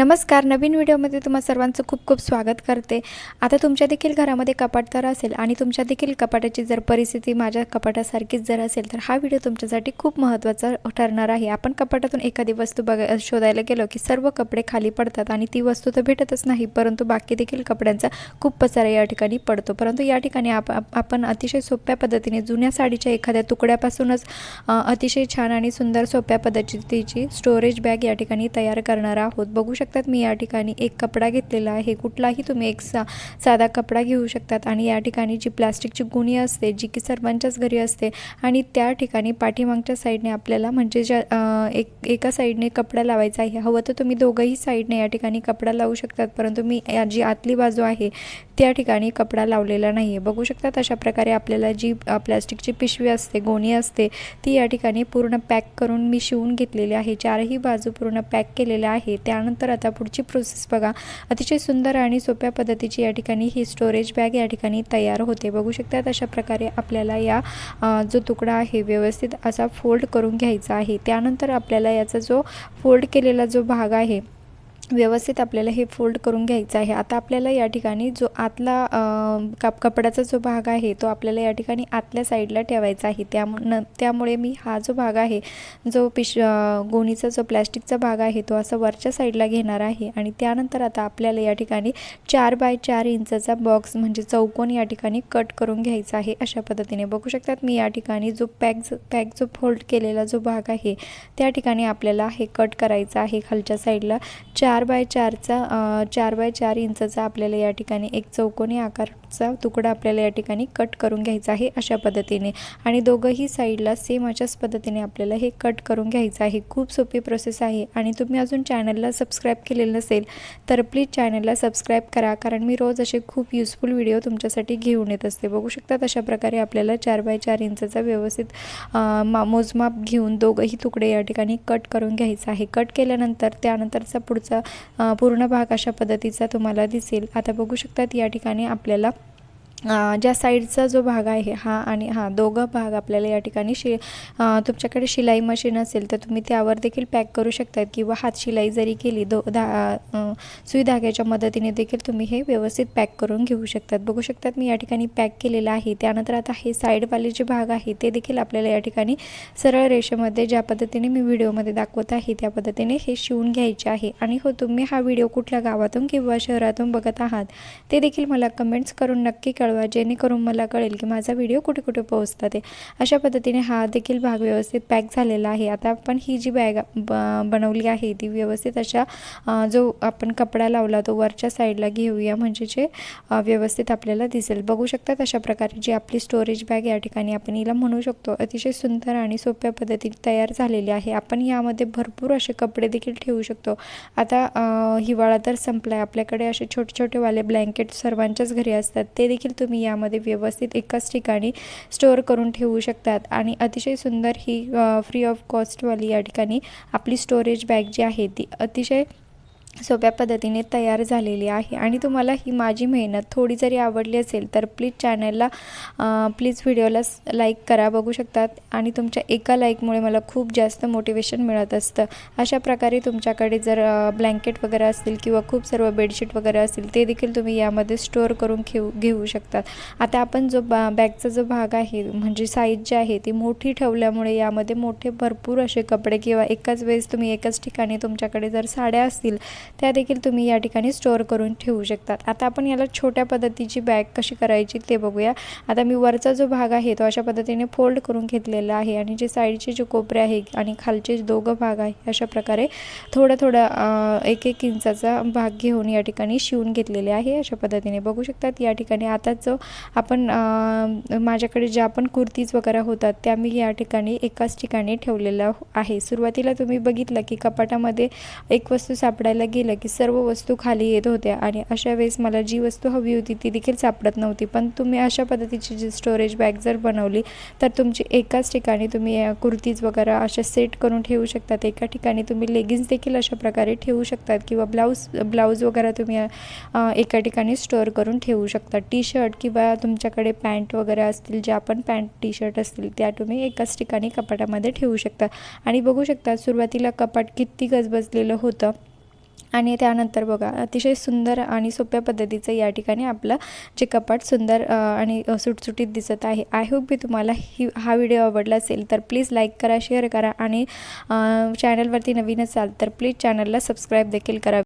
नमस्कार नवीन व्हिडिओमध्ये तुम्हा सर्वांचं खूप खूप स्वागत करते. आता तुमच्या देखील घरामध्ये कपाट तर असेल आणि तुमच्या देखील कपाटाची जर परिस्थिती माझ्या कपाटासारखीच जर असेल तर हा व्हिडिओ तुमच्यासाठी खूप महत्त्वाचा ठरणार आहे. आपण कपाटातून एखादी वस्तू बघ शोधायला गेलो की सर्व कपडे खाली पडतात आणि ती वस्तू तर भेटतच नाही परंतु बाकी देखील कपड्यांचा खूप पसारा या ठिकाणी पडतो. परंतु या ठिकाणी आप आपण अतिशय सोप्या पद्धतीने जुन्या साडीच्या एखाद्या तुकड्यापासूनच अतिशय छान आणि सुंदर सोप्या पद्धतीची स्टोरेज बॅग या ठिकाणी तयार करणार आहोत. बघू शकतात. मी या ठिकाणी एक कपडा घेतलेला आहे. कुठलाही तुम्ही एक सा साधा कपडा घेऊ शकतात आणि या ठिकाणी जी प्लास्टिकची गुणी असते जी की सर्वांच्याच घरी असते आणि त्या ठिकाणी पाठीमागच्या साईडने आपल्याला म्हणजे ज्या एक एका साईडने कपडा लावायचा आहे. हवं तर तुम्ही दोघंही साईडने या ठिकाणी कपडा लावू शकतात परंतु मी या जी आतली बाजू आहे त्या ठिकाणी कपडा लावलेला नाही आहे बघू शकतात अशा प्रकारे आपल्याला जी प्लास्टिकची पिशवी असते गोणी असते ती या ठिकाणी पूर्ण पॅक करून मी शिवून घेतलेली आहे. चारही बाजू पूर्ण पॅक केलेल्या आहे. त्यानंतर आता पुढची प्रोसेस बघा. अतिशय सुंदर आणि सोप्या पद्धतीची या ठिकाणी ही स्टोरेज बॅग या ठिकाणी तयार होते. बघू शकतात अशा प्रकारे आपल्याला या जो तुकडा आहे व्यवस्थित असा फोल्ड करून घ्यायचा आहे. त्यानंतर आपल्याला याचा जो फोल्ड केलेला जो भाग आहे व्यवस्थित आपल्याला हे फोल्ड करून घ्यायचं आहे. आता आपल्याला या ठिकाणी जो आतला अ, कप कपड्याचा जो भाग आहे तो आपल्याला या ठिकाणी आतल्या साईडला ठेवायचा आहे. त्यामु न त्यामुळे मी हा जो भाग आहे जो पिश गोणीचा जो प्लॅस्टिकचा भाग आहे तो असा वरच्या साईडला घेणार आहे. आणि त्यानंतर आता आपल्याला या ठिकाणी चार बाय चार इंचाचा बॉक्स म्हणजे चौकोन या ठिकाणी कट करून घ्यायचा आहे अशा पद्धतीने. बघू शकतात मी या ठिकाणी जो पॅक पॅक जो फोल्ड केलेला जो भाग आहे त्या ठिकाणी आपल्याला हे कट करायचं आहे खालच्या साईडला चार चार बाय चारचा चार बाय चार इंचचा आपल्याला या ठिकाणी एक चौकोनी आकारचा तुकडा आपल्याला या ठिकाणी कट करून घ्यायचा आहे अशा पद्धतीने. आणि दोघंही साईडला सेम अशाच पद्धतीने आपल्याला हे कट करून घ्यायचं आहे. खूप सोपी प्रोसेस आहे. आणि तुम्ही अजून चॅनलला सबस्क्राईब केलेलं नसेल तर प्लीज चॅनलला सबस्क्राईब करा. कारण मी रोज असे खूप युजफुल व्हिडिओ तुमच्यासाठी घेऊन येत असते. बघू शकतात अशा प्रकारे आपल्याला चार बाय चार इंचचा व्यवस्थित मा मोजमाप घेऊन दोघंही तुकडे या ठिकाणी कट करून घ्यायचं आहे. कट केल्यानंतर त्यानंतरचा पुढचा पूर्ण भाग अशा पद्धतीचा तुम्हाला दिसेल. आता बघू शकतात या ठिकाणी आपल्याला ज्या साईडचा जो भाग आहे हा आणि हा दोघं भाग आपल्याला या ठिकाणी शि तुमच्याकडे शिलाई मशीन असेल तर तुम्ही त्यावर देखील पॅक करू शकतात किंवा हात शिलाई जरी केली दो धा सुई धाग्याच्या मदतीने देखील तुम्ही हे व्यवस्थित पॅक करून घेऊ शकतात. बघू शकतात मी या ठिकाणी पॅक केलेलं आहे. त्यानंतर आता हे साईडवाले जे भाग आहे ते देखील आपल्याला या ठिकाणी सरळ रेषेमध्ये ज्या पद्धतीने मी व्हिडिओमध्ये दाखवत आहे त्या पद्धतीने हे शिवून घ्यायचे आहे. आणि हो तुम्ही हा व्हिडिओ कुठल्या गावातून किंवा शहरातून बघत आहात ते देखील मला कमेंट्स करून नक्की कळ कळवा जेणेकरून मला कळेल की माझा व्हिडिओ कुठे कुठे पोहोचतात आहे. अशा पद्धतीने हा देखील भाग व्यवस्थित पॅक झालेला आहे. आता आपण ही जी बॅग ब बनवली आहे ती व्यवस्थित अशा जो आपण कपडा लावला तो वरच्या साईडला घेऊया म्हणजे जे व्यवस्थित आपल्याला दिसेल. बघू शकतात अशा प्रकारे जी आपली स्टोरेज बॅग या ठिकाणी आपण हिला म्हणू शकतो. अतिशय सुंदर आणि सोप्या पद्धतीने तयार झालेली आहे. आपण यामध्ये भरपूर असे कपडे देखील ठेवू शकतो. आता हिवाळा तर संपला आहे आपल्याकडे असे छोटे छोटेवाले ब्लँकेट सर्वांच्याच घरी असतात. ते देखील तुम्ही यामध्ये व्यवस्थित एकाच ठिकाणी स्टोअर करून ठेवू शकतात. आणि अतिशय सुंदर ही फ्री ऑफ कॉस्टवाली या ठिकाणी आपली स्टोरेज बॅग जी आहे ती अतिशय सोप्या पद्धतीने तयार झालेली आहे. आणि तुम्हाला ही माझी मेहनत थोडी जरी आवडली असेल तर प्लीज चॅनलला प्लीज व्हिडिओला लाईक करा बघू शकतात. आणि तुमच्या एका लाईकमुळे मला खूप जास्त मोटिवेशन मिळत असतं. अशा प्रकारे तुमच्याकडे जर ब्लँकेट वगैरे असतील किंवा खूप सर्व बेडशीट वगैरे असतील ते देखील तुम्ही यामध्ये स्टोअर करून घेऊ घेऊ शकतात. आता आपण जो बा बॅगचा जो भाग आहे म्हणजे साईज जी आहे ती मोठी ठेवल्यामुळे यामध्ये मोठे भरपूर असे कपडे किंवा एकाच वेळेस तुम्ही एकाच ठिकाणी तुमच्याकडे जर साड्या असतील त्या देखील तुम्ही या ठिकाणी स्टोअर करून ठेवू शकतात. आता आपण याला छोट्या पद्धतीची बॅग कशी करायची ते बघूया. आता मी वरचा जो भाग आहे तो अशा पद्धतीने फोल्ड करून घेतलेला आहे आणि जे साईडचे जे कोपरे आहे आणि खालचे जे दोघं भाग आहे अशा प्रकारे थोडं थोडं एक एक इंचाचा भाग घेऊन या ठिकाणी शिवून घेतलेले आहे. अशा पद्धतीने बघू शकतात. या ठिकाणी आता जो आपण माझ्याकडे ज्या पण कुर्तीज वगैरे होतात त्या मी या ठिकाणी एकाच ठिकाणी ठेवलेलं आहे. सुरुवातीला तुम्ही बघितलं की कपाटामध्ये एक वस्तू सापडायला गेलं की सर्व वस्तू खाली येत होत्या आणि अशा वेळेस मला जी वस्तू हवी होती ती देखील सापडत नव्हती. पण तुम्ही अशा पद्धतीची जी स्टोरेज बॅग जर बनवली तर तुमची एकाच ठिकाणी तुम्ही कुर्तीज वगैरे अशा सेट करून ठेवू शकतात. एका ठिकाणी तुम्ही लेगिन्स देखील अशा प्रकारे ठेवू शकतात किंवा ब्लाऊज ब्लाऊज वगैरे तुम्ही एका ठिकाणी स्टोअर करून ठेवू शकता टी शर्ट किंवा तुमच्याकडे पॅन्ट वगैरे असतील ज्या पण पॅन्ट टी शर्ट असतील त्या तुम्ही एकाच ठिकाणी कपाटामध्ये ठेवू शकता. आणि बघू शकता सुरुवातीला कपाट किती गजबजलेलं होतं. आणि त्यानंतर बघा अतिशय सुंदर आणि सोप्या पद्धतीचं या ठिकाणी आपलं जे कपाट सुंदर आणि सुटसुटीत दिसत आहे. आय होप मी तुम्हाला ही हा व्हिडिओ आवडला असेल तर प्लीज लाईक करा शेअर करा आणि चॅनलवरती नवीन असाल तर प्लीज चॅनलला सबस्क्राईब देखील करा.